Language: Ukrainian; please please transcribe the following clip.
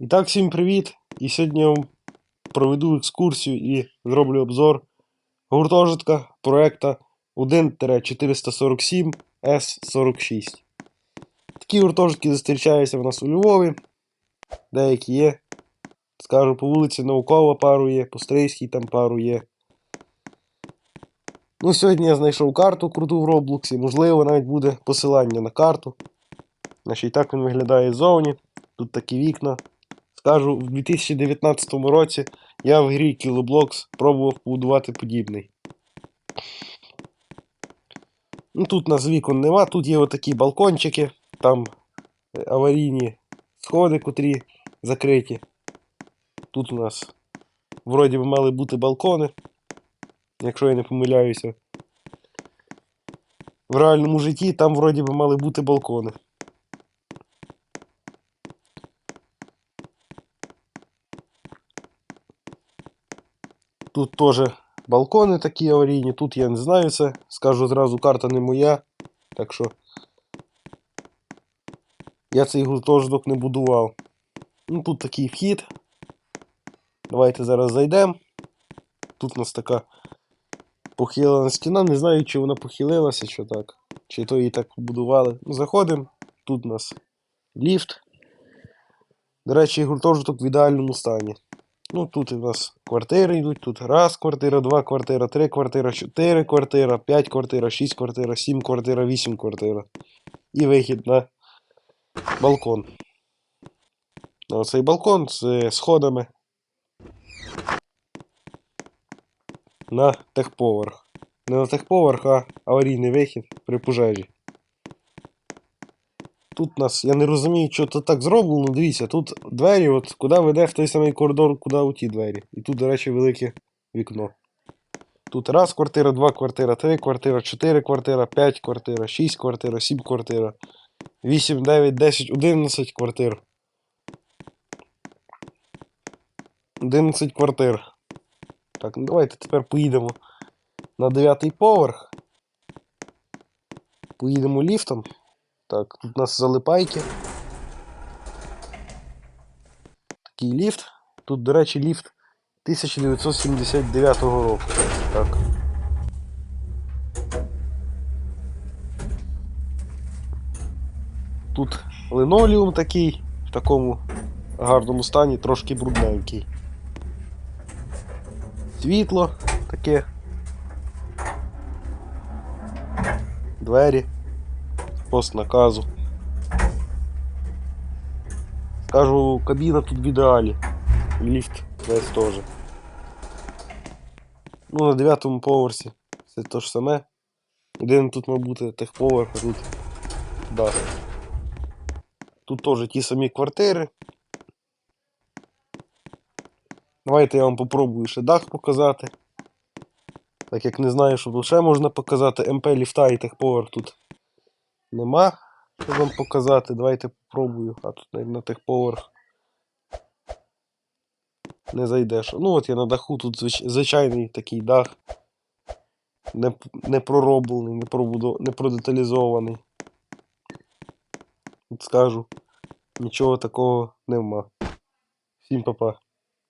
І так, всім привіт! І сьогодні я проведу екскурсію і зроблю обзор гуртожитка проекта 1-447 С46. Такі гуртожитки зустрічаються в нас у Львові. Деякі є. Скажу, по вулиці Наукова пару є, по Стрийській там пару є. Ну, сьогодні я знайшов карту круту в Роблоксі. Можливо, навіть буде посилання на карту. Значить, так він виглядає ззовні. Тут такі вікна. Скажу, в 2019 році я в грі Kiloblocks пробував побудувати подібний. Ну, тут нас вікон нема, тут є отакі балкончики, там е, аварійні сходи, котрі закриті. Тут у нас вроді би мали бути балкони, якщо я не помиляюся. В реальному житті там вроді би мали бути балкони. Тут теж балкони такі аварійні, тут я не знаю це. Скажу зразу, карта не моя. Так що я цей гуртожиток не будував. Ну тут такий вхід. Давайте зараз зайдемо. Тут у нас така похилена стіна. Не знаю, чи вона похилилася, чи так. Чи то її так побудували. Ну, заходимо. Тут у нас ліфт. До речі, гуртожиток в ідеальному стані. Ну, тут у нас квартири йдуть, тут раз квартира, два квартира, три квартира, чотири квартира, п'ять квартира, шість квартира, сім квартира, вісім квартира. І вихід на балкон. На Оцей балкон з сходами на техповерх. Не на техповерх, а аварійний вихід при пожежі. Тут нас, я не розумію, що це так зроблено. Дивіться, тут двері, от куди веде в той самий коридор, куди у ті двері. І тут, до речі, велике вікно. Тут раз квартира, два квартира, три квартира, чотири квартира, п'ять квартира, шість квартира, сім квартира, вісім, дев'ять, десять, одинадцять квартир. Одинадцять квартир. Так, ну давайте тепер поїдемо на дев'ятий поверх. Поїдемо ліфтом. Так, тут у нас залипайки. Такий ліфт. Тут, до речі, ліфт 1979 року. Так. Тут линолеум такий, в такому гарному стані, трошки брудненький. Світло таке. Двері пост наказу. Скажу, кабіна тут в ідеалі. Ліфт весь теж. Ну, на дев'ятому поверсі все те ж саме. Єдине тут має бути техповерх, а тут дах. Тут теж ті самі квартири. Давайте я вам попробую ще дах показати. Так як не знаю, що ще можна показати. МП ліфта і техповерх тут нема, що вам показати. Давайте попробую. А тут навіть на тих поверх не зайдеш. Ну от я на даху, тут звич- звичайний такий дах. Не, не пророблений, не, пробудо, не продеталізований. От скажу, нічого такого нема. Всім па-па.